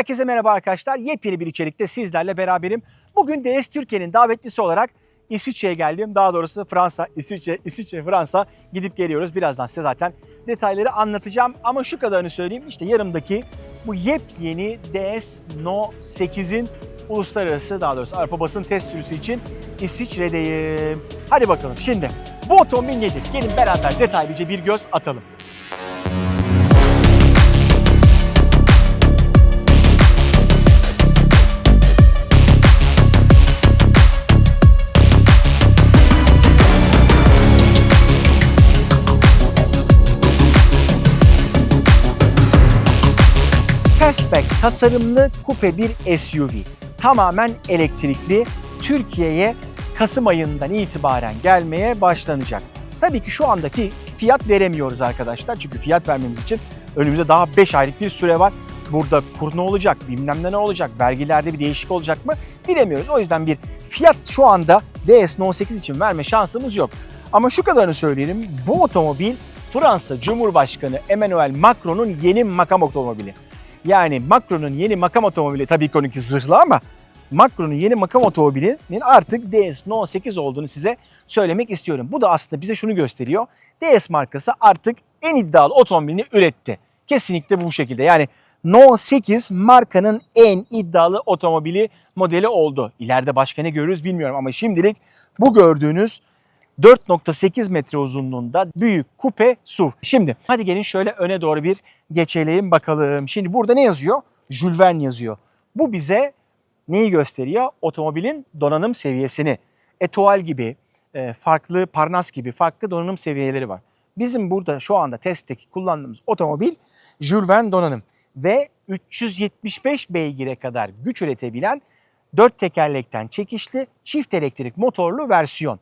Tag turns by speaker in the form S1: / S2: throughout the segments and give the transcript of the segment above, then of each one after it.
S1: Herkese merhaba arkadaşlar. Yepyeni bir içerikte sizlerle beraberim. Bugün DS Türkiye'nin davetlisi olarak İsviçre'ye geldim. Daha doğrusu Fransa, İsviçre, İsviçre, Fransa gidip geliyoruz. Birazdan size zaten detayları anlatacağım. Ama şu kadarını söyleyeyim. İşte yanımdaki bu yepyeni DS No 8'in uluslararası daha doğrusu Avrupa basın test sürüsü için İsviçre'deyim. Hadi bakalım şimdi bu otomobil nedir? Gelin beraber detaylıca bir göz atalım. Fastback tasarımlı kupe bir SUV. Tamamen elektrikli. Türkiye'ye Kasım ayından itibaren gelmeye başlanacak. Tabii ki şu andaki fiyat veremiyoruz arkadaşlar. Çünkü fiyat vermemiz için önümüzde daha 5 aylık bir süre var. Burada kur ne olacak, bilmem ne olacak, vergilerde bir değişik olacak mı bilemiyoruz. O yüzden bir fiyat şu anda DS No 8 için verme şansımız yok. Ama şu kadarını söyleyelim. Bu otomobil Fransa Cumhurbaşkanı Emmanuel Macron'un yeni makam otomobili. Yani Macron'un yeni makam otomobili tabii ki onunki zırhlı ama Macron'un yeni makam otomobilinin artık DS No 8 olduğunu size söylemek istiyorum. Bu da aslında bize şunu gösteriyor. DS markası artık en iddialı otomobilini üretti. Kesinlikle bu şekilde. Yani No 8 markanın en iddialı otomobili modeli oldu. İleride başka ne görürüz bilmiyorum ama şimdilik bu gördüğünüz 4.8 metre uzunluğunda büyük kupe SUV. Şimdi hadi gelin şöyle öne doğru bir geçelim bakalım. Şimdi burada ne yazıyor? Jules Verne yazıyor. Bu bize neyi gösteriyor? Otomobilin donanım seviyesini. Etoile gibi, e, farklı Parnas gibi farklı donanım seviyeleri var. Bizim burada şu anda testteki kullandığımız otomobil Jules Verne donanım ve 375 beygire kadar güç üretebilen dört tekerlekten çekişli çift elektrik motorlu versiyon.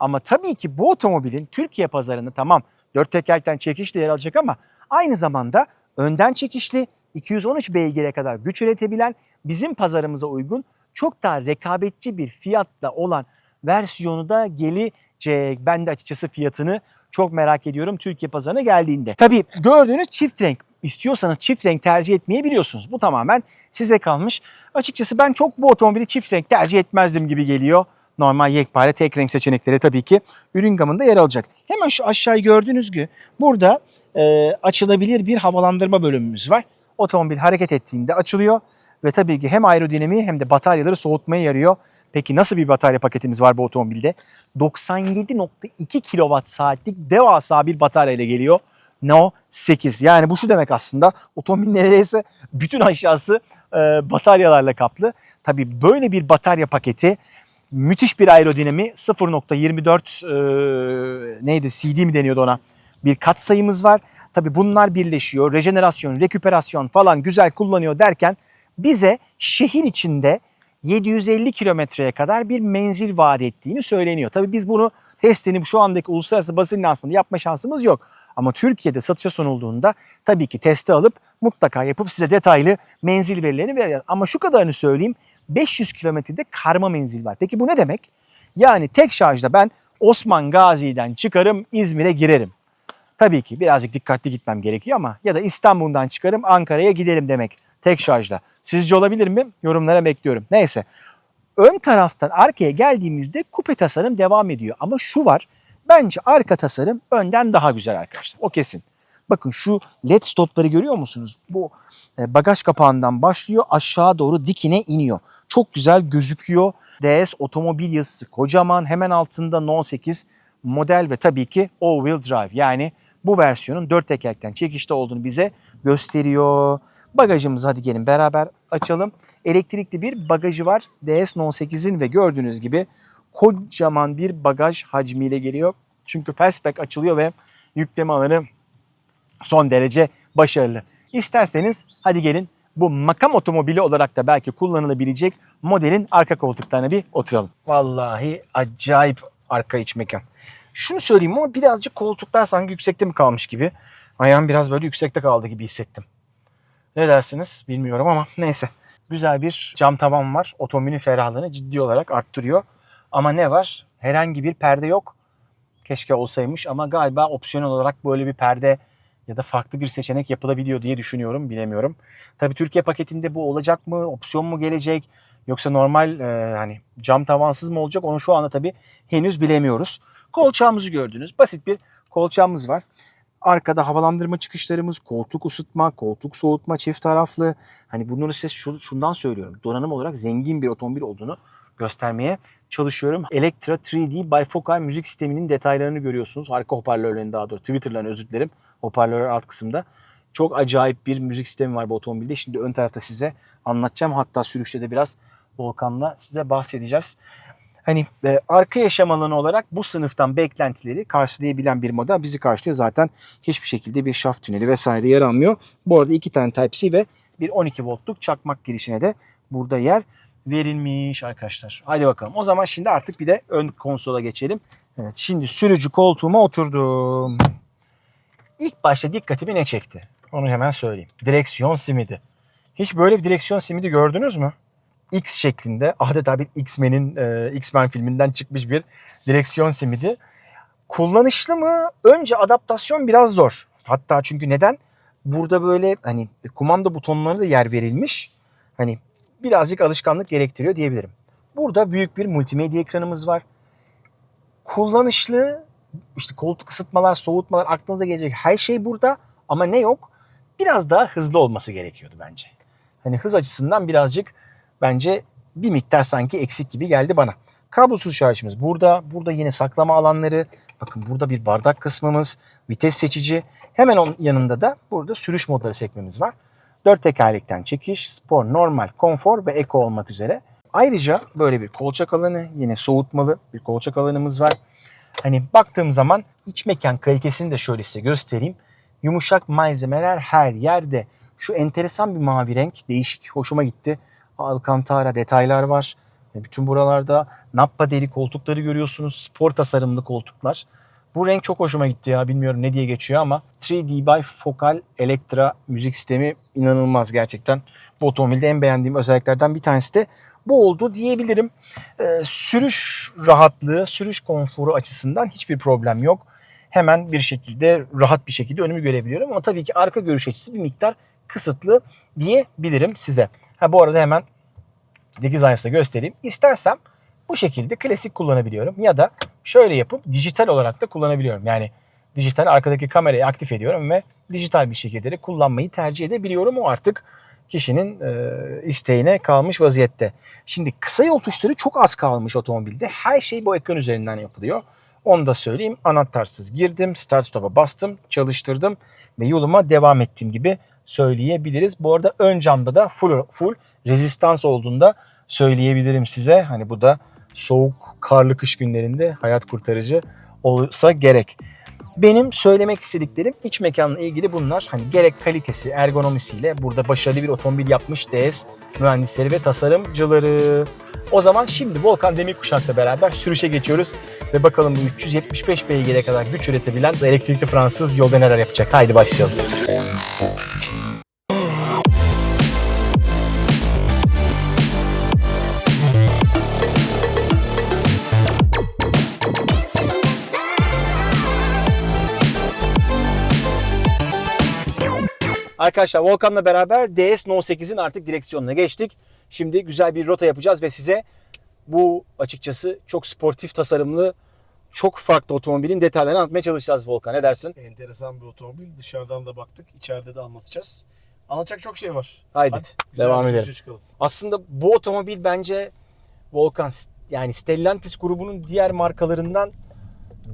S1: Ama tabii ki bu otomobilin Türkiye pazarında tamam dört tekerlekten çekişli yer alacak ama aynı zamanda önden çekişli 213 beygire kadar güç üretebilen bizim pazarımıza uygun çok daha rekabetçi bir fiyatla olan versiyonu da gelecek. Ben de açıkçası fiyatını çok merak ediyorum Türkiye pazarına geldiğinde. Tabii gördüğünüz çift renk istiyorsanız çift renk tercih etmeyi biliyorsunuz. Bu tamamen size kalmış. Açıkçası ben çok bu otomobili çift renk tercih etmezdim gibi geliyor. Normal yekpare tek renk seçenekleri tabii ki ürün gamında yer alacak. Hemen şu aşağıyı gördüğünüz gibi burada e, açılabilir bir havalandırma bölümümüz var. Otomobil hareket ettiğinde açılıyor ve tabii ki hem aerodinamiği hem de bataryaları soğutmaya yarıyor. Peki nasıl bir batarya paketimiz var bu otomobilde? 97.2 kWh saatlik devasa bir batarya ile geliyor. No 8. Yani bu şu demek aslında otomobil neredeyse bütün aşağısı e, bataryalarla kaplı. Tabii böyle bir batarya paketi müthiş bir aerodinami 0.24 e, neydi CD mi deniyordu ona bir kat sayımız var. Tabii bunlar birleşiyor. Rejenerasyon, reküperasyon falan güzel kullanıyor derken bize şehir içinde 750 kilometreye kadar bir menzil vaat ettiğini söyleniyor. Tabii biz bunu testini şu andaki uluslararası basın lansmanı yapma şansımız yok. Ama Türkiye'de satışa sunulduğunda tabii ki testi alıp mutlaka yapıp size detaylı menzil verilerini vereceğiz. Ama şu kadarını söyleyeyim 500 kilometrede karma menzil var. Peki bu ne demek? Yani tek şarjda ben Osman Gazi'den çıkarım İzmir'e girerim. Tabii ki birazcık dikkatli gitmem gerekiyor ama ya da İstanbul'dan çıkarım Ankara'ya giderim demek tek şarjda. Sizce olabilir mi? Yorumlara bekliyorum. Neyse. Ön taraftan arkaya geldiğimizde kupe tasarım devam ediyor. Ama şu var. Bence arka tasarım önden daha güzel arkadaşlar. O kesin. Bakın şu led stopları görüyor musunuz? Bu e, bagaj kapağından başlıyor aşağı doğru dikine iniyor. Çok güzel gözüküyor. DS otomobil yazısı kocaman. Hemen altında No 8 model ve tabii ki all wheel drive. Yani bu versiyonun dört tekerlekten çekişte olduğunu bize gösteriyor. Bagajımızı hadi gelin beraber açalım. Elektrikli bir bagajı var. DS No 8'in ve gördüğünüz gibi kocaman bir bagaj hacmiyle geliyor. Çünkü fastback açılıyor ve yükleme alanı son derece başarılı. İsterseniz hadi gelin bu makam otomobili olarak da belki kullanılabilecek modelin arka koltuklarına bir oturalım. Vallahi acayip arka iç mekan. Şunu söyleyeyim ama birazcık koltuklar sanki yüksekte mi kalmış gibi. Ayağım biraz böyle yüksekte kaldı gibi hissettim. Ne dersiniz bilmiyorum ama neyse. Güzel bir cam tavan var. Otomobilin ferahlığını ciddi olarak arttırıyor. Ama ne var? Herhangi bir perde yok. Keşke olsaymış ama galiba opsiyonel olarak böyle bir perde ya da farklı bir seçenek yapılabiliyor diye düşünüyorum. Bilemiyorum. Tabii Türkiye paketinde bu olacak mı? Opsiyon mu gelecek? Yoksa normal e, hani cam tavansız mı olacak? Onu şu anda tabii henüz bilemiyoruz. Kolçağımızı gördünüz. Basit bir kolçağımız var. Arkada havalandırma çıkışlarımız, koltuk ısıtma, koltuk soğutma çift taraflı. Hani bunları size şu, şundan söylüyorum. Donanım olarak zengin bir otomobil olduğunu göstermeye çalışıyorum. Electra 3D bifocal müzik sisteminin detaylarını görüyorsunuz. Arka hoparlörlerin daha doğrusu Twitter'ların özür dilerim. Hoparlör alt kısımda. Çok acayip bir müzik sistemi var bu otomobilde. Şimdi ön tarafta size anlatacağım. Hatta sürüşte de biraz Volkan'la size bahsedeceğiz. Hani e, arka yaşam alanı olarak bu sınıftan beklentileri karşılayabilen bir model bizi karşılıyor. Zaten hiçbir şekilde bir şaft tüneli vesaire yer almıyor. Bu arada iki tane Type-C ve bir 12 voltluk çakmak girişine de burada yer verilmiş arkadaşlar. Hadi bakalım. O zaman şimdi artık bir de ön konsola geçelim. Evet şimdi sürücü koltuğuma oturdum. İlk başta dikkatimi ne çekti? Onu hemen söyleyeyim. Direksiyon simidi. Hiç böyle bir direksiyon simidi gördünüz mü? X şeklinde adeta bir X-Men'in e, X-Men filminden çıkmış bir direksiyon simidi. Kullanışlı mı? Önce adaptasyon biraz zor. Hatta çünkü neden? Burada böyle hani kumanda butonlarına da yer verilmiş. Hani birazcık alışkanlık gerektiriyor diyebilirim. Burada büyük bir multimedya ekranımız var. Kullanışlı işte koltuk ısıtmalar, soğutmalar aklınıza gelecek her şey burada ama ne yok? Biraz daha hızlı olması gerekiyordu bence. Hani hız açısından birazcık bence bir miktar sanki eksik gibi geldi bana. Kablosuz şarjımız burada. Burada yine saklama alanları. Bakın burada bir bardak kısmımız, vites seçici. Hemen onun yanında da burada sürüş modları sekmemiz var. Dört tekerlekten çekiş, spor, normal, konfor ve eko olmak üzere. Ayrıca böyle bir kolçak alanı, yine soğutmalı bir kolçak alanımız var. Hani baktığım zaman iç mekan kalitesini de şöyle size göstereyim. Yumuşak malzemeler her yerde. Şu enteresan bir mavi renk değişik hoşuma gitti. Alcantara detaylar var. Bütün buralarda nappa deri koltukları görüyorsunuz. Spor tasarımlı koltuklar. Bu renk çok hoşuma gitti ya. Bilmiyorum ne diye geçiyor ama 3D bifocal Electra müzik sistemi inanılmaz gerçekten. Bu otomobilde en beğendiğim özelliklerden bir tanesi de bu oldu diyebilirim. Ee, sürüş rahatlığı, sürüş konforu açısından hiçbir problem yok. Hemen bir şekilde rahat bir şekilde önümü görebiliyorum ama tabii ki arka görüş açısı bir miktar kısıtlı diyebilirim size. Ha bu arada hemen aynasını göstereyim. İstersem bu şekilde klasik kullanabiliyorum ya da şöyle yapıp dijital olarak da kullanabiliyorum. Yani dijital arkadaki kamerayı aktif ediyorum ve dijital bir şekilde de kullanmayı tercih edebiliyorum. O artık kişinin e, isteğine kalmış vaziyette. Şimdi kısa yol tuşları çok az kalmış otomobilde. Her şey bu ekran üzerinden yapılıyor. Onu da söyleyeyim. Anahtarsız girdim, start stop'a bastım, çalıştırdım ve yoluma devam ettiğim gibi söyleyebiliriz. Bu arada ön camda da full full rezistans olduğunda söyleyebilirim size. Hani bu da soğuk, karlı kış günlerinde hayat kurtarıcı olsa gerek. Benim söylemek istediklerim iç mekanla ilgili bunlar. Hani gerek kalitesi, ergonomisiyle burada başarılı bir otomobil yapmış DS mühendisleri ve tasarımcıları. O zaman şimdi Volkan Demirkuşak'la beraber sürüşe geçiyoruz ve bakalım bu 375 beygire kadar güç üretebilen elektrikli Fransız yolda neler yapacak. Haydi başlayalım. Arkadaşlar Volkan'la beraber DS No 8'in artık direksiyonuna geçtik. Şimdi güzel bir rota yapacağız ve size bu açıkçası çok sportif tasarımlı çok farklı otomobilin detaylarını anlatmaya çalışacağız Volkan. Ne dersin?
S2: Enteresan bir otomobil. Dışarıdan da baktık. İçeride de anlatacağız. Anlatacak çok şey var.
S1: Haydi,
S2: güzel
S1: devam edelim.
S2: çıkalım.
S1: Aslında bu otomobil bence Volkan yani Stellantis grubunun diğer markalarından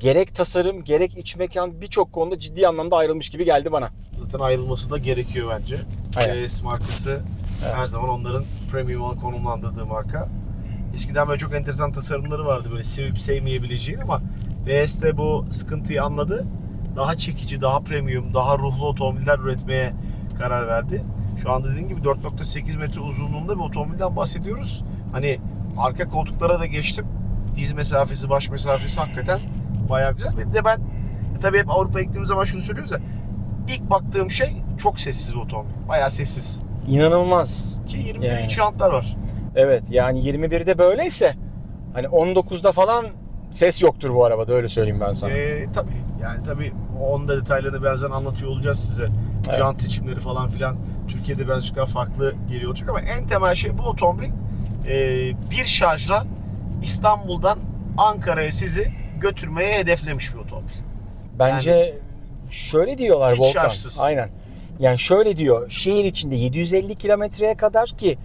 S1: gerek tasarım gerek iç mekan birçok konuda ciddi anlamda ayrılmış gibi geldi bana.
S2: Zaten ayrılması da gerekiyor bence.
S1: Aynen.
S2: DS markası
S1: Evet.
S2: her zaman onların premium olarak konumlandırdığı marka. Eskiden böyle çok enteresan tasarımları vardı böyle sevip sevmeyebileceğin ama DS de bu sıkıntıyı anladı. Daha çekici, daha premium, daha ruhlu otomobiller üretmeye karar verdi. Şu anda dediğim gibi 4.8 metre uzunluğunda bir otomobilden bahsediyoruz. Hani arka koltuklara da geçtim. Diz mesafesi, baş mesafesi hakikaten bayağı güzel. Bir de ben e, tabii hep Avrupa'ya gittiğimiz zaman şunu söylüyoruz ya. İlk baktığım şey çok sessiz bir otomobil. Bayağı sessiz.
S1: İnanılmaz.
S2: Ki 21
S1: Yani.
S2: inç jantlar var.
S1: Evet yani 21'de böyleyse hani 19'da falan ses yoktur bu arabada öyle söyleyeyim ben sana.
S2: Ee, tabii Yani tabii onun da detaylarını birazdan anlatıyor olacağız size.
S1: Evet.
S2: Jant seçimleri falan filan Türkiye'de birazcık daha farklı geliyor olacak ama en temel şey bu otomobil e, bir şarjla İstanbul'dan Ankara'ya sizi götürmeye hedeflemiş bir otomobil.
S1: Bence şöyle diyorlar
S2: Hiç
S1: Volkan.
S2: şarjsız.
S1: Aynen. Yani şöyle diyor. Şehir içinde 750 kilometreye kadar ki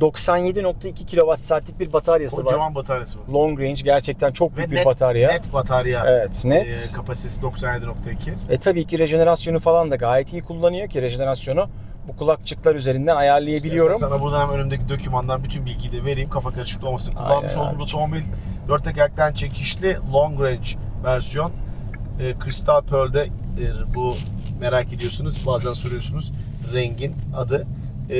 S1: 97.2 kWh saatlik bir bataryası var.
S2: Kocaman bataryası var.
S1: Long range gerçekten çok
S2: Ve
S1: büyük bir
S2: net,
S1: batarya.
S2: net batarya.
S1: Evet, net.
S2: e, kapasitesi 97.2.
S1: E tabii ki rejenerasyonu falan da gayet iyi kullanıyor ki rejenerasyonu bu kulakçıklar üzerinden ayarlayabiliyorum.
S2: İstersen Sana buradan hem önümdeki dokümandan bütün bilgiyi de vereyim. Kafa karışıklığı olmasın. Kullanmış
S1: Aynen
S2: olduğum otomobil 4 tekerlekten çekişli long range versiyon. E, Crystal Pearl'de e, bu merak ediyorsunuz. Bazen soruyorsunuz. Rengin adı. E,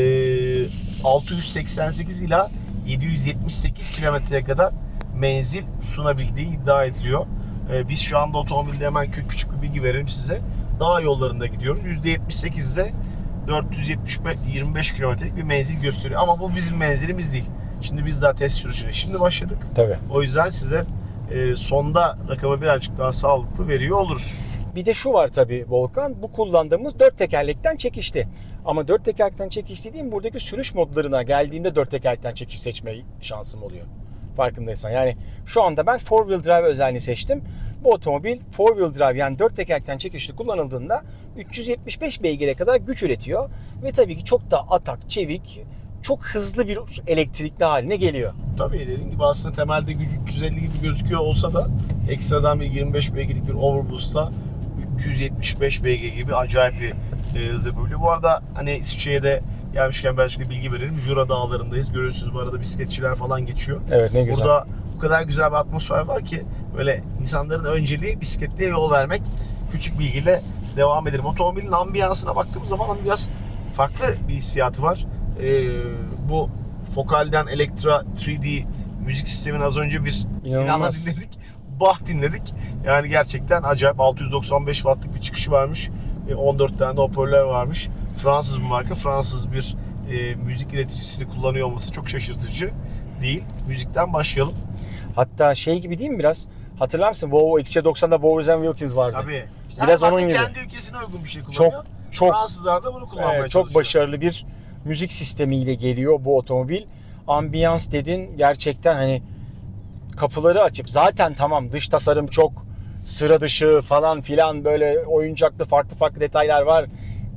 S2: 688 ila 778 kilometreye kadar menzil sunabildiği iddia ediliyor. E, biz şu anda otomobilde hemen kü- küçük bir bilgi verelim size. Dağ yollarında gidiyoruz. %78'de 425 kilometrelik bir menzil gösteriyor. Ama bu bizim menzilimiz değil. Şimdi biz daha test sürüşüne şimdi başladık.
S1: Tabii.
S2: O yüzden size e, sonda rakamı birazcık daha sağlıklı veriyor oluruz.
S1: Bir de şu var tabii Volkan. Bu kullandığımız dört tekerlekten çekişli. Ama dört tekerlekten çekişli değil buradaki sürüş modlarına geldiğimde dört tekerlekten çekiş seçme şansım oluyor. Farkındaysan. Yani şu anda ben four wheel drive özelliğini seçtim. Bu otomobil four wheel drive yani dört tekerlekten çekişli kullanıldığında 375 beygire kadar güç üretiyor. Ve tabii ki çok da atak, çevik, çok hızlı bir elektrikli haline geliyor.
S2: Tabii dediğim gibi aslında temelde gücü 350 gibi gözüküyor olsa da ekstradan bir 25 beygirlik bir overboost'ta 375 beygir gibi acayip bir e, hız yapabiliyor. Bu arada hani İsviçre'ye de gelmişken Belçika'da bilgi verelim. Jura dağlarındayız. Görüyorsunuz bu arada bisikletçiler falan geçiyor.
S1: Evet ne güzel.
S2: Burada bu kadar güzel bir atmosfer var ki böyle insanların önceliği bisikletliye yol vermek. Küçük bilgiyle devam edelim. Otomobilin ambiyansına baktığımız zaman hani biraz farklı bir hissiyatı var. Ee, bu Focal'den Electra 3D müzik sistemini az önce bir Sinan'la dinledik. Bah dinledik. Yani gerçekten acayip 695 wattlık bir çıkışı varmış. Ve 14 tane de hoparlör varmış. Fransız bir marka. Fransız bir e, müzik üreticisini kullanıyor olması çok şaşırtıcı değil. Müzikten başlayalım.
S1: Hatta şey gibi değil mi biraz? Hatırlar mısın? Volvo XC90'da Bowers Wilkins vardı.
S2: Tabii. İşte
S1: Biraz onun gibi.
S2: kendi ülkesine uygun bir şey kullanıyor.
S1: Çok çok
S2: Fransızlar da bunu kullanmaya
S1: Evet, çok başarılı bir müzik sistemiyle geliyor bu otomobil. Ambiyans dedin gerçekten hani kapıları açıp zaten tamam dış tasarım çok sıra dışı falan filan böyle oyuncaklı farklı farklı detaylar var.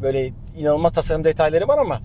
S1: Böyle inanılmaz tasarım detayları var ama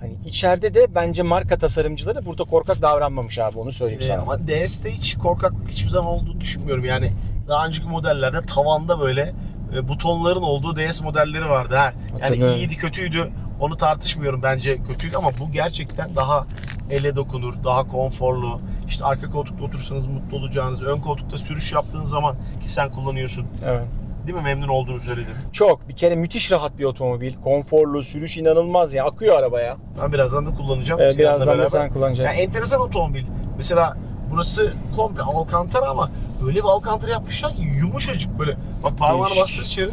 S1: hani içeride de bence marka tasarımcıları burada korkak davranmamış abi onu söyleyeyim
S2: Ee,
S1: sana.
S2: ama DS'de hiç korkaklık hiçbir zaman olduğunu düşünmüyorum. Yani daha önceki modellerde tavanda böyle e, butonların olduğu DS modelleri vardı. Ha. Yani iyiydi kötüydü onu tartışmıyorum bence kötüydü ama bu gerçekten daha ele dokunur, daha konforlu. İşte arka koltukta otursanız mutlu olacağınız, ön koltukta sürüş yaptığınız zaman ki sen kullanıyorsun.
S1: Evet.
S2: Değil mi? Memnun olduğunu söyledin.
S1: Çok bir kere müthiş rahat bir otomobil. Konforlu, sürüş inanılmaz ya. Akıyor arabaya.
S2: Ben birazdan da kullanacağım.
S1: Evet, birazdan da sen kullanacaksın.
S2: Yani enteresan otomobil. Mesela burası komple alkantara ama öyle bir alkantara yapmışlar ki yumuşacık böyle. Bak parmağını bastır içeri.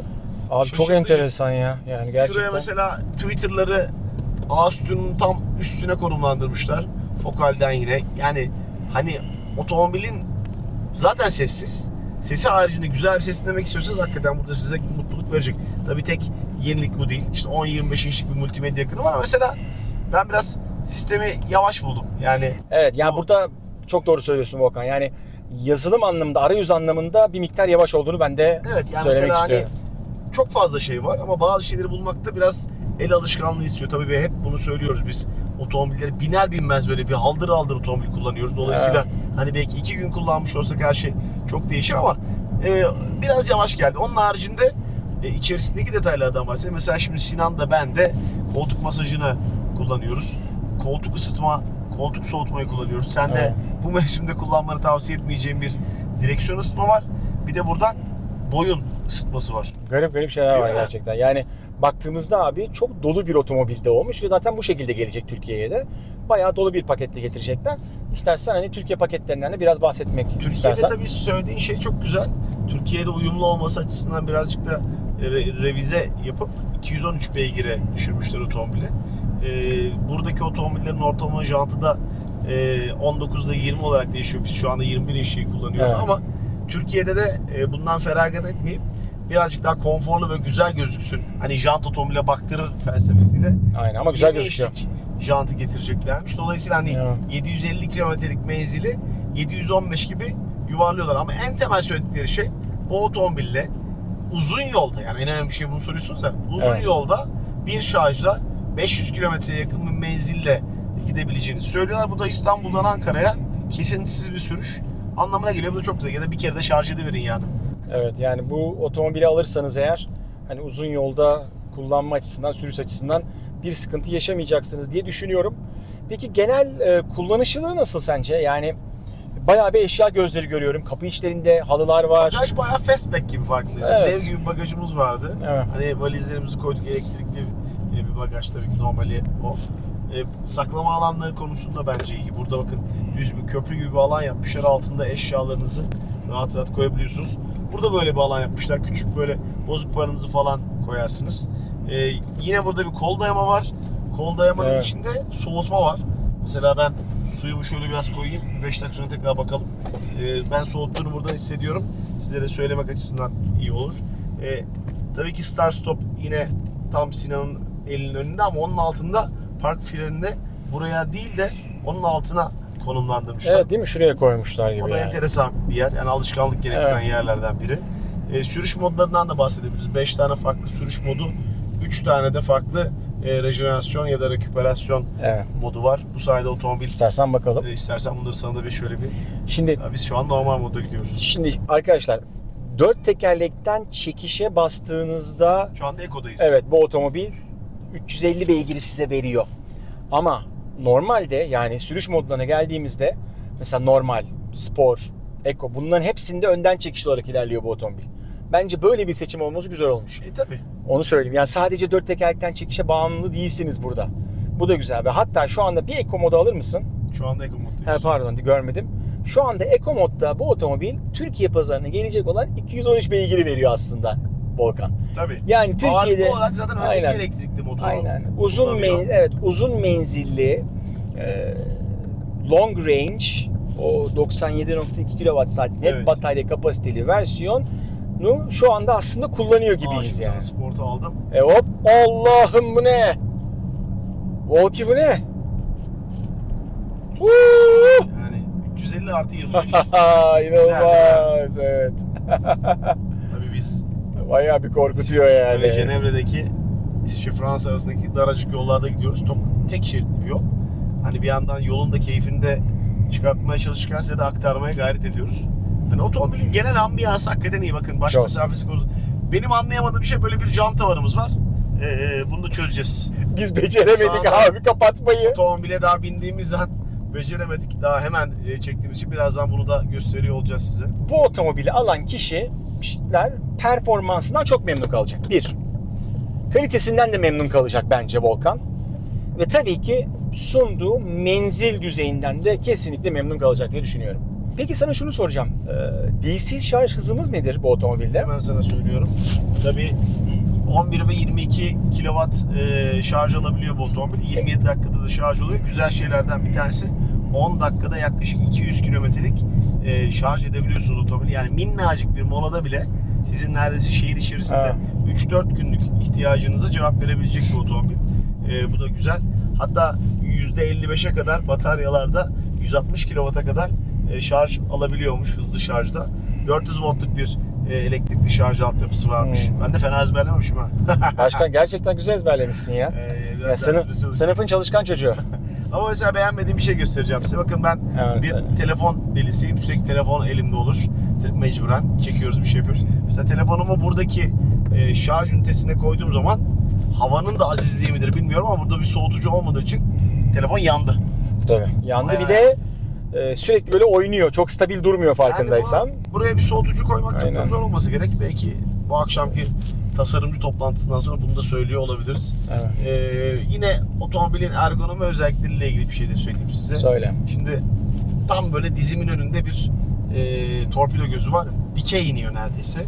S1: Abi çok
S2: Şaşırtıcı.
S1: enteresan ya. Yani gerçekten.
S2: Şuraya mesela Twitter'ları ağ sütunun tam üstüne konumlandırmışlar. Fokalden yine. Yani hani otomobilin zaten sessiz. Sesi haricinde güzel bir ses dinlemek istiyorsanız hakikaten burada size mutluluk verecek. Tabii tek yenilik bu değil. İşte 10-25 inçlik bir multimedya ekranı var ama mesela ben biraz sistemi yavaş buldum. Yani
S1: Evet yani
S2: Bu-
S1: burada çok doğru söylüyorsun Volkan. Yani yazılım anlamında, arayüz anlamında bir miktar yavaş olduğunu ben de
S2: Evet yani
S1: söylemek
S2: hani
S1: istiyorum.
S2: Çok fazla şey var ama bazı şeyleri bulmakta biraz el alışkanlığı istiyor. Tabii ve hep bunu söylüyoruz biz. Otomobilleri biner binmez böyle bir haldır haldır otomobil kullanıyoruz. Dolayısıyla hani belki iki gün kullanmış olsak her şey çok değişir ama e, biraz yavaş geldi. Onun haricinde e, içerisindeki detaylardan bahsedelim. Mesela şimdi Sinan da ben de koltuk masajını kullanıyoruz. Koltuk ısıtma, koltuk soğutmayı kullanıyoruz. Sen de
S1: Evet.
S2: bu mevsimde kullanmanı tavsiye etmeyeceğim bir direksiyon ısıtma var. Bir de buradan boyun ısıtması var.
S1: Garip garip şeyler var
S2: Değil mi?
S1: gerçekten. Yani baktığımızda abi çok dolu bir otomobilde olmuş ve zaten bu şekilde gelecek Türkiye'ye de. Bayağı dolu bir pakette getirecekler. İstersen hani Türkiye paketlerinden de biraz bahsetmek
S2: Türkiye'de
S1: istersen.
S2: tabii söylediğin şey çok güzel. Türkiye'de uyumlu olması açısından birazcık da re- revize yapıp 213 beygire düşürmüşler otomobili. Ee, buradaki otomobillerin ortalama jantı da e, 19'da 20 olarak değişiyor. Biz şu anda 21 inçliği kullanıyoruz
S1: Evet.
S2: ama Türkiye'de de e, bundan feragat etmeyip birazcık daha konforlu ve güzel gözüksün. Hani jant otomobile baktırır felsefesiyle.
S1: Aynen ama güzel
S2: 20
S1: gözüküyor.
S2: jantı getireceklermiş. Dolayısıyla hani
S1: Ya.
S2: 750 kilometrelik menzili 715 gibi yuvarlıyorlar. Ama en temel söyledikleri şey bu otomobille uzun yolda yani en önemli şey bunu soruyorsunuz ya uzun
S1: Evet.
S2: yolda bir şarjla 500 kilometreye yakın bir menzille gidebileceğini söylüyorlar. Bu da İstanbul'dan Ankara'ya kesintisiz bir sürüş anlamına geliyor. Bu da çok güzel. Ya da bir kere de şarj ediverin yani.
S1: Evet yani bu otomobili alırsanız eğer hani uzun yolda kullanma açısından, sürüş açısından bir sıkıntı yaşamayacaksınız diye düşünüyorum. Peki genel e, kullanışlılığı nasıl sence? Yani bayağı bir eşya gözleri görüyorum. Kapı içlerinde halılar var.
S2: Bagaj bayağı fastback gibi farkındayız.
S1: Evet.
S2: Dev gibi bagajımız vardı.
S1: Evet.
S2: Hani valizlerimizi koyduk elektrikli e, bir bagaj tabii ki normali o. E, saklama alanları konusunda bence iyi. Burada bakın düz bir köprü gibi bir alan yapmışlar. Altında eşyalarınızı rahat rahat koyabiliyorsunuz. Burada böyle bir alan yapmışlar. Küçük böyle bozuk paranızı falan koyarsınız. E, yine burada bir kol dayama var. Kol dayamanın
S1: Evet.
S2: içinde soğutma var. Mesela ben suyumu şöyle biraz koyayım. 5 dakika sonra tekrar bakalım. E, ben soğuttuğunu buradan hissediyorum. Sizlere söylemek açısından iyi olur. E, tabii ki start stop yine tam Sinan'ın elinin önünde ama onun altında park frenini buraya değil de onun altına konumlandırmışlar.
S1: Evet değil mi? Şuraya koymuşlar gibi
S2: O da
S1: yani.
S2: enteresan bir yer. Yani alışkanlık gerektiren
S1: Evet.
S2: yerlerden biri. E, sürüş modlarından da bahsedebiliriz. 5 tane farklı sürüş modu, 3 tane de farklı e, rejenerasyon ya da reküperasyon
S1: Evet.
S2: modu var. Bu sayede otomobil
S1: İstersen bakalım.
S2: e, istersen bunları sana da bir şöyle bir
S1: Şimdi
S2: Mesela biz şu an normal modda gidiyoruz.
S1: şimdi arkadaşlar dört tekerlekten çekişe bastığınızda
S2: Şu anda Eko'dayız.
S1: Evet bu otomobil 350 beygiri size veriyor. Ama normalde yani sürüş modlarına geldiğimizde mesela normal, spor, eko bunların hepsinde önden çekiş olarak ilerliyor bu otomobil. Bence böyle bir seçim olması güzel olmuş.
S2: E tabi.
S1: Onu söyleyeyim. Yani sadece dört tekerlekten çekişe bağımlı değilsiniz burada. Bu da güzel ve hatta şu anda bir eko modu alır mısın?
S2: Şu anda Eko moddayız.
S1: He, pardon görmedim. Şu anda Eco modda bu otomobil Türkiye pazarına gelecek olan 213 beygiri veriyor aslında Volkan.
S2: Tabii.
S1: Yani Türkiye'de
S2: Ağırlıklı olarak zaten öndeki
S1: Aynen.
S2: elektrikli motor.
S1: Aynen. Uzun men evet uzun menzilli e, long range o 97.2 kWh net
S2: Evet.
S1: batarya kapasiteli versiyonu şu anda aslında kullanıyor
S2: Aa,
S1: gibiyiz
S2: şimdi
S1: yani.
S2: Sport'u aldım.
S1: E hop Allah'ım bu ne? Volki bu ne?
S2: Yani 350 artı 25.
S1: İnanılmaz evet. Bayağı bir korkutuyor
S2: böyle
S1: yani.
S2: Cenevre'deki İsviçre Fransa arasındaki daracık yollarda gidiyoruz. Tok, tek şeritli bir yol. Hani bir yandan yolun da keyfini de çıkartmaya çalışırken size de aktarmaya gayret ediyoruz. Hani otomobilin genel ambiyansı hakikaten iyi. Bakın baş
S1: Çok.
S2: mesafesi konusu. Benim anlayamadığım şey böyle bir cam tavanımız var. Ee, bunu da çözeceğiz.
S1: Biz beceremedik abi kapatmayı.
S2: Otomobile daha bindiğimizden beceremedik. Daha hemen e, çektiğimiz için birazdan bunu da gösteriyor olacağız size.
S1: Bu otomobili alan kişiler performansından çok memnun kalacak. Bir. Kalitesinden de memnun kalacak bence Volkan. Ve tabii ki sunduğu menzil düzeyinden de kesinlikle memnun kalacak diye düşünüyorum. Peki sana şunu soracağım. Ee, DC şarj hızımız nedir bu otomobilde?
S2: Hemen sana söylüyorum. Tabii 11 ve 22 kilowatt e, şarj alabiliyor bu otomobil. 27 dakikada da şarj oluyor. Güzel şeylerden bir tanesi 10 dakikada yaklaşık 200 kilometrelik e, şarj edebiliyorsunuz otomobili. Yani minnacık bir molada bile sizin neredeyse şehir içerisinde
S1: Ha.
S2: 3-4 günlük ihtiyacınıza cevap verebilecek bir otomobil. E, bu da güzel. Hatta %55'e kadar bataryalarda 160 kW'a kadar e, şarj alabiliyormuş hızlı şarjda. 400 voltluk bir e, elektrikli şarj altyapısı varmış.
S1: Hmm.
S2: Ben de fena ezberlememişim ha.
S1: Başkan gerçekten güzel ezberlemişsin ya.
S2: E, biraz
S1: ya sınıf, sınıfın çalışkan çocuğu.
S2: Ama mesela beğenmediğim bir şey göstereceğim size. Bakın ben
S1: Hemen
S2: bir
S1: söyle.
S2: telefon delisiyim. Sürekli telefon elimde olur. Mecburen çekiyoruz bir şey yapıyoruz. Mesela telefonumu buradaki e, şarj ünitesine koyduğum zaman havanın da azizliği midir bilmiyorum ama burada bir soğutucu olmadığı için telefon yandı.
S1: Tabii. Yandı
S2: Bayağı.
S1: bir de e, sürekli böyle oynuyor. Çok stabil durmuyor farkındaysan.
S2: Yani bu- buraya bir soğutucu koymak çok
S1: Aynen.
S2: da zor olması gerek. Belki bu akşamki tasarımcı toplantısından sonra bunu da söylüyor olabiliriz.
S1: Evet.
S2: Ee, yine otomobilin ergonomi özellikleriyle ilgili bir şey de söyleyeyim size.
S1: Söyle.
S2: Şimdi tam böyle dizimin önünde bir e, torpido gözü var. Dikey iniyor neredeyse.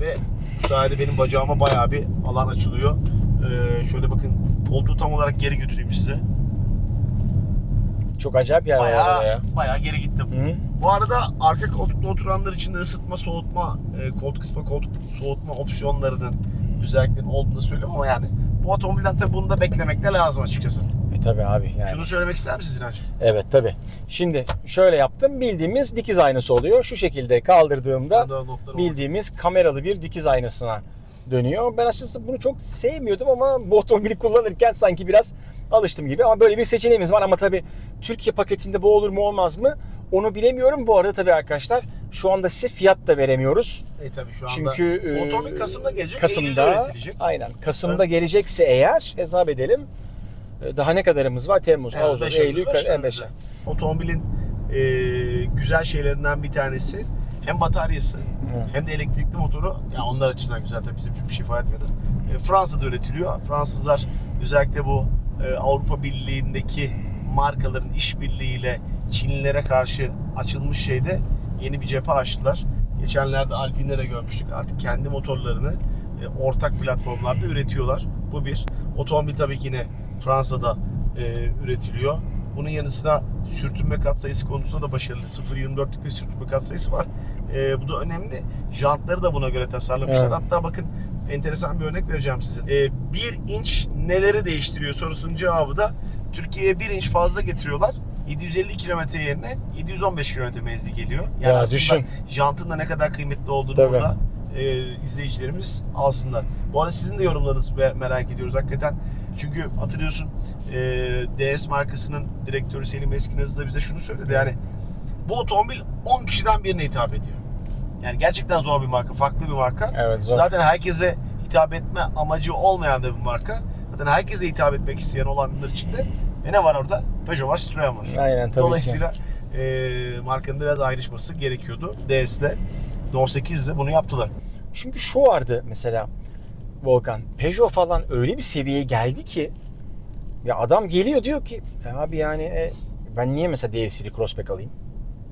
S2: Ve bu sayede benim bacağıma bayağı bir alan açılıyor. Ee, şöyle bakın koltuğu tam olarak geri götüreyim size.
S1: Çok acayip yer var orada
S2: Bayağı,
S1: ya.
S2: bayağı geri gittim.
S1: Hı?
S2: Bu arada arka koltukta oturanlar için de ısıtma, soğutma, e, koltuk ısıtma, koltuk soğutma opsiyonlarının özelliklerinin olduğunu söylüyorum ama yani bu otomobilden tabii bunu da beklemek de lazım açıkçası.
S1: E tabi abi yani.
S2: Şunu söylemek ister misiniz İnancığım?
S1: Evet tabi. Şimdi şöyle yaptım. Bildiğimiz dikiz aynası oluyor. Şu şekilde kaldırdığımda bildiğimiz kameralı bir dikiz aynasına dönüyor. Ben açıkçası bunu çok sevmiyordum ama bu otomobili kullanırken sanki biraz alıştım gibi. Ama böyle bir seçeneğimiz var ama tabii Türkiye paketinde bu olur mu olmaz mı onu bilemiyorum. Bu arada tabii arkadaşlar şu anda size fiyat da veremiyoruz.
S2: E tabii şu anda
S1: Çünkü e,
S2: otomobil Kasım'da gelecek,
S1: Kasım'da aynen Kasım'da gelecekse eğer hesap edelim. E, Daha ne kadarımız var? Temmuz,
S2: Yani
S1: Ağustos, Eylül,
S2: Eylül. Otomobilin e, güzel şeylerinden bir tanesi hem bataryası
S1: Evet.
S2: hem de elektrikli motoru. Ya onlar açısından güzel tabii bizim için bir şey ifade etmedi. E, Fransa'da üretiliyor. Fransızlar özellikle bu Avrupa Birliği'ndeki markaların işbirliğiyle Çinlilere karşı açılmış şeyde yeni bir cephe açtılar. Geçenlerde Alpine'de de görmüştük. Artık kendi motorlarını e, ortak platformlarda üretiyorlar. Bu bir. Otomobil tabii ki yine Fransa'da e, üretiliyor. Bunun yanı sıra sürtünme katsayısı konusunda da başarılı. 0.24'lük bir sürtünme katsayısı var. E, bu da önemli. Jantları da buna göre tasarlamışlar.
S1: Evet.
S2: Hatta bakın enteresan bir örnek vereceğim size. E, bir inç neleri değiştiriyor sorusunun cevabı da Türkiye'ye bir inç fazla getiriyorlar. 750 kilometre yerine 715 kilometre menzil geliyor. Yani
S1: Ya
S2: aslında
S1: düşün.
S2: jantın da ne kadar kıymetli olduğunu
S1: Tabii.
S2: burada e, izleyicilerimiz alsınlar. Bu arada sizin de yorumlarınızı merak ediyoruz hakikaten. Çünkü hatırlıyorsun e, DS markasının direktörü Selim Eskinaz da bize şunu söyledi. Yani bu otomobil 10 kişiden birine hitap ediyor. Yani gerçekten zor bir marka, farklı bir marka.
S1: Evet zor.
S2: Zaten herkese hitap etme amacı olmayan da bir marka. Zaten herkese hitap etmek isteyen olanlar içinde e ne var orada? Peugeot var, Citroen var.
S1: Aynen tabii ki.
S2: Dolayısıyla e, markanın da biraz ayrışması gerekiyordu. DS'de, No 8'de bunu yaptılar.
S1: Çünkü şu vardı mesela Volkan. Peugeot falan öyle bir seviyeye geldi ki ya adam geliyor diyor ki "E abi yani e, ben niye mesela DS'li Crossback alayım?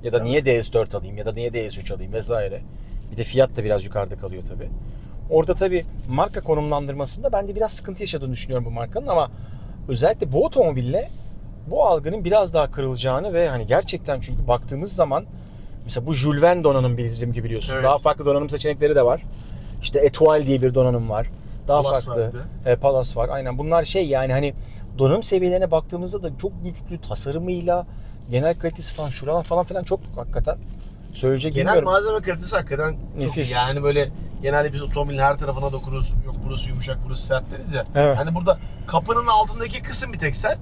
S1: Ya da
S2: Evet.
S1: niye DS4 alayım ya da niye DS3 alayım vesaire. Bir de fiyat da biraz yukarıda kalıyor tabi. Orada tabi marka konumlandırmasında ben de biraz sıkıntı yaşadığını düşünüyorum bu markanın ama özellikle bu otomobille bu algının biraz daha kırılacağını ve hani gerçekten çünkü baktığımız zaman mesela bu Jules Verne donanım bizimki biliyorsun.
S2: Evet.
S1: Daha farklı donanım seçenekleri de var. İşte Etoile diye bir donanım var. Daha
S2: Palas
S1: farklı.
S2: var bir
S1: E, Palas var. Aynen bunlar şey yani hani donanım seviyelerine baktığımızda da çok güçlü tasarımıyla genel kalitesi falan şuralar falan filan çok hakikaten söyleyecek
S2: Genel
S1: bilmiyorum.
S2: malzeme kalitesi hakikaten çok
S1: Nefis.
S2: iyi. Yani böyle genelde biz otomobilin her tarafına dokunuruz. Yok burası yumuşak, burası sert deriz ya.
S1: Evet.
S2: Hani burada kapının altındaki kısım bir tek sert.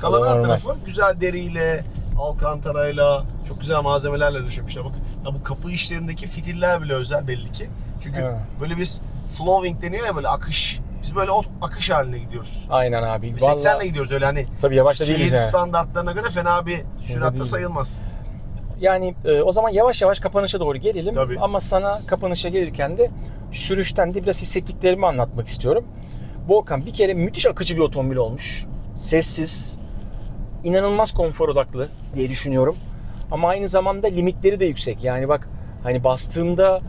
S2: Kalan her
S1: Normal.
S2: tarafı güzel deriyle, alkantarayla, çok güzel malzemelerle döşemişler. Bak ya bu kapı işlerindeki fitiller bile özel belli ki. Çünkü
S1: Evet.
S2: böyle biz flowing deniyor ya böyle akış. Biz böyle o akış haline gidiyoruz.
S1: Aynen abi.
S2: Biz
S1: Vallahi
S2: 80'le gidiyoruz öyle hani
S1: Tabii yavaş da
S2: şehir
S1: değiliz yani.
S2: standartlarına göre fena bir süratte
S1: değiliz.
S2: sayılmaz.
S1: Yani e, o zaman yavaş yavaş kapanışa doğru gelelim.
S2: Tabii.
S1: Ama sana kapanışa gelirken de sürüşten de biraz hissettiklerimi anlatmak istiyorum. Volkan bir kere müthiş akıcı bir otomobil olmuş. Sessiz, inanılmaz konfor odaklı diye düşünüyorum. Ama aynı zamanda limitleri de yüksek. Yani bak hani bastığımda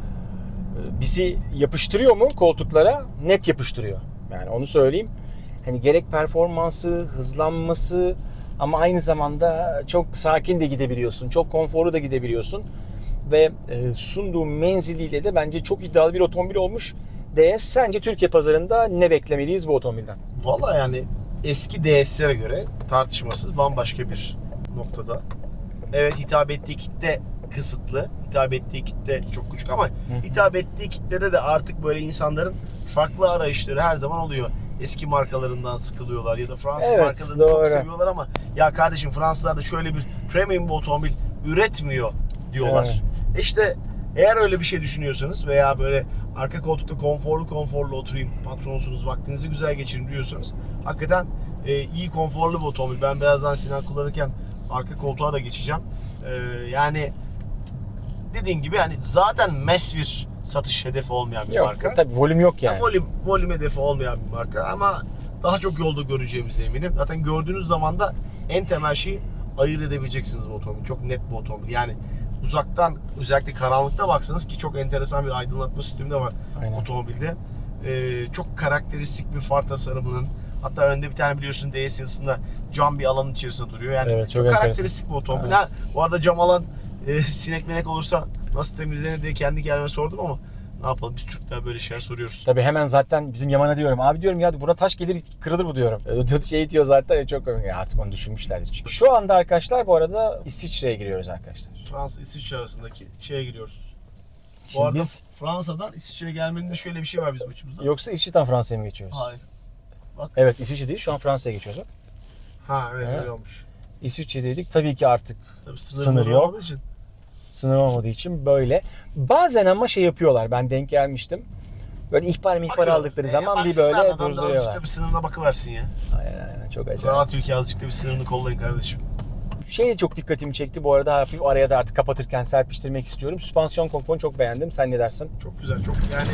S1: bizi yapıştırıyor mu koltuklara? Net yapıştırıyor. Yani onu söyleyeyim. Hani gerek performansı, hızlanması ama aynı zamanda çok sakin de gidebiliyorsun. Çok konforlu da gidebiliyorsun. Ve e, sunduğu menziliyle de bence çok iddialı bir otomobil olmuş. DS sence Türkiye pazarında ne beklemeliyiz bu otomobilden?
S2: Valla yani eski DS'lere göre tartışmasız bambaşka bir noktada. Evet hitap ettiği kitle kısıtlı. Hitap ettiği kitle çok küçük ama hitap ettiği kitlede de artık böyle insanların farklı arayışları her zaman oluyor. Eski markalarından sıkılıyorlar ya da Fransız
S1: Evet,
S2: markalarını
S1: doğru.
S2: çok seviyorlar ama ya kardeşim Fransızlar da şöyle bir premium bir otomobil üretmiyor diyorlar. E İşte eğer öyle bir şey düşünüyorsanız veya böyle arka koltukta konforlu konforlu oturayım, patronsunuz, vaktinizi güzel geçirin diyorsanız hakikaten e, iyi konforlu bir otomobil. Ben birazdan Sinan kullanırken arka koltuğa da geçeceğim. E, yani dediğin gibi yani zaten mes bir satış hedefi olmayan bir
S1: Yok,
S2: marka.
S1: tabii volüm yok yani.
S2: Yani. Volüm, volüm hedefi olmayan bir marka ama daha çok yolda göreceğimize eminim. Zaten gördüğünüz zaman da en temel şeyi ayırt edebileceksiniz bu otomobil. Çok net bir otomobil. Yani uzaktan özellikle karanlıkta baksanız ki çok enteresan bir aydınlatma sistemi de var
S1: Aynen.
S2: otomobilde. Ee, çok karakteristik bir far tasarımının Hatta önde bir tane biliyorsun DS yazısında cam bir alanın içerisinde duruyor. Yani
S1: Evet, çok
S2: çok,
S1: enteresan.
S2: karakteristik bir otomobil. Ha, bu arada cam alan e, sinek minek olursa nasıl temizlenir diye kendi kendime sordum ama ne yapalım biz Türkler böyle şeyler soruyoruz.
S1: Tabii hemen zaten bizim Yaman'a diyorum. Abi diyorum ya buna taş gelir kırılır bu diyorum. Diyor- Şey diyor zaten ya çok komik. Ya artık onu düşünmüşlerdir. Şu anda arkadaşlar bu arada İsviçre'ye giriyoruz arkadaşlar.
S2: Fransa İsviçre arasındaki şeye giriyoruz. Bu
S1: Şimdi
S2: arada
S1: biz
S2: Fransa'dan İsviçre'ye gelmenin de şöyle bir şey var bizim açımızda.
S1: yoksa İsviçre'den Fransa'ya mı geçiyoruz?
S2: Hayır.
S1: Evet İsviçre değil şu an Fransa'ya geçiyoruz. bak.
S2: Ha evet
S1: Evet.
S2: öyle olmuş.
S1: İsviçre'deydik. Tabii ki artık
S2: Tabii
S1: Sınır
S2: sınır,
S1: yok.
S2: için.
S1: Sınır olmadığı için böyle. Bazen ama şey yapıyorlar. Ben denk gelmiştim. Böyle ihbar mihbar
S2: Bakıyorlar.
S1: aldıkları
S2: E,
S1: zaman bir
S2: baksınlar,
S1: böyle
S2: adam da Azıcık
S1: durduruyorlar.
S2: da bir sınırına bakıversin ya.
S1: Aynen aynen çok acayip.
S2: Rahat ülke azıcık da bir sınırını kollayın kardeşim.
S1: Şey de çok dikkatimi çekti bu arada hafif araya da artık kapatırken serpiştirmek istiyorum. Süspansiyon konforunu çok beğendim. Sen ne dersin?
S2: Çok güzel çok yani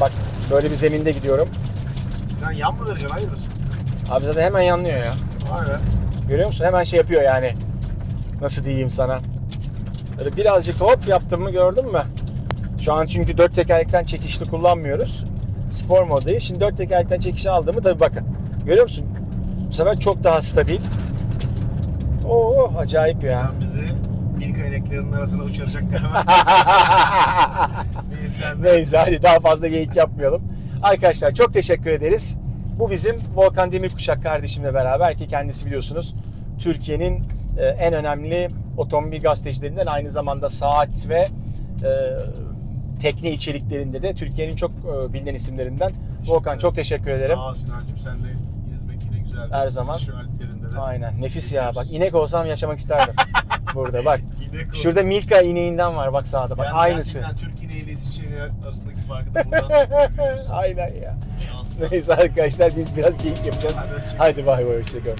S1: Bak böyle bir zeminde gidiyorum.
S2: Sinan yan mı vereceksin hayırdır?
S1: Abi zaten hemen yanlıyor ya.
S2: Be.
S1: Görüyor musun? Hemen şey yapıyor yani. Nasıl diyeyim sana? Böyle birazcık hop yaptım mı gördün mü? Şu an çünkü dört tekerlekten çekişli kullanmıyoruz. Spor moddayız. Şimdi dört tekerlekten çekişi aldığımı tabii bakın. Görüyor musun? Bu sefer çok daha stabil. Oo acayip ya.
S2: Sinan bizi ilk ineklerinin arasına uçuracak galiba.
S1: Neyse hadi daha fazla geyik yapmayalım. Arkadaşlar çok teşekkür ederiz. Bu bizim Volkan Demirkuşak kardeşimle beraber ki kendisi biliyorsunuz Türkiye'nin en önemli otomobil gazetecilerinden aynı zamanda saat ve e, tekne içeriklerinde de Türkiye'nin çok e, bilinen isimlerinden. Volkan çok teşekkür ederim.
S2: Sağ ol Sinancığım sen de gezmek yine güzeldi.
S1: Her zaman.
S2: Şu de.
S1: Aynen nefis ya bak inek olsam yaşamak isterdim. Burada bak.
S2: İnek.
S1: Şurada Milka ineğinden var bak sağda bak
S2: Yani
S1: aynısı.
S2: Türk ineği ile İsviçre arasındaki farkı da buradan görüyoruz.
S1: Aynen ya.
S2: Şanslı.
S1: Neyse arkadaşlar biz biraz geyik yapacağız.
S2: Hadi.
S1: Hadi bay bay hoşçakalın.